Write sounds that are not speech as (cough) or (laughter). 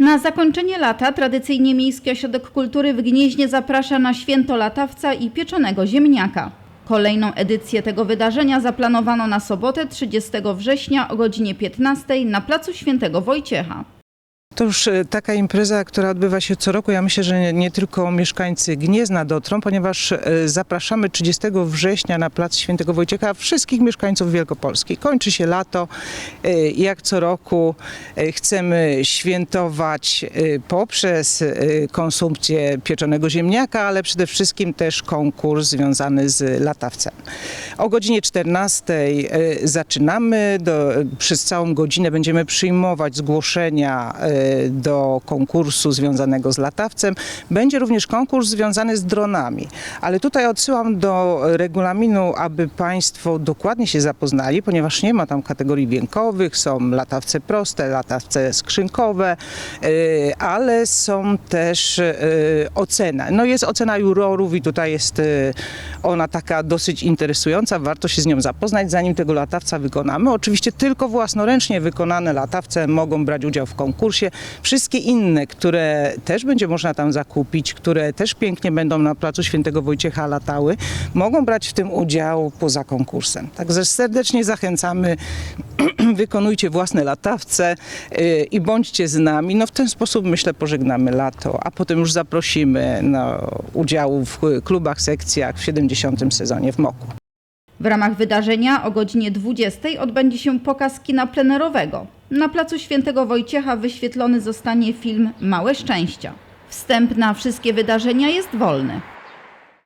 Na zakończenie lata tradycyjnie Miejski Ośrodek Kultury w Gnieźnie zaprasza na święto latawca i pieczonego ziemniaka. Kolejną edycję tego wydarzenia zaplanowano na sobotę 30 września o godzinie 15 na placu Świętego Wojciecha. To już e, taka impreza, która odbywa się co roku. Ja myślę, że nie, nie tylko mieszkańcy Gniezna dotrą, ponieważ e, zapraszamy 30 września na plac Świętego Wojciecha wszystkich mieszkańców Wielkopolski. Kończy się lato. e, Jak co roku chcemy świętować poprzez konsumpcję pieczonego ziemniaka, ale przede wszystkim też konkurs związany z latawcem. O godzinie 14 e, zaczynamy. Do, przez całą godzinę będziemy przyjmować zgłoszenia e, do konkursu związanego z latawcem. Będzie również konkurs związany z dronami. Ale tutaj odsyłam do regulaminu, aby Państwo dokładnie się zapoznali, ponieważ nie ma tam kategorii wiekowych, są latawce proste, latawce skrzynkowe, e, ale są też ocena. No jest ocena jurorów i tutaj jest ona taka dosyć interesująca, warto się z nią zapoznać, zanim tego latawca wykonamy. Oczywiście tylko własnoręcznie wykonane latawce mogą brać udział w konkursie. Wszystkie inne, które też będzie można tam zakupić, które też pięknie będą na placu Świętego Wojciecha latały, mogą brać w tym udział poza konkursem. Także serdecznie zachęcamy, (clears throat) wykonujcie własne latawce yy, i bądźcie z nami. No w ten sposób myślę pożegnamy lato, a potem już zaprosimy do udziału w klubach, sekcjach w 70. sezonie w MOKU. W ramach wydarzenia o godzinie 20 odbędzie się pokaz kina plenerowego. Na placu Świętego Wojciecha wyświetlony zostanie film Małe Szczęścia. Wstęp na wszystkie wydarzenia jest wolny.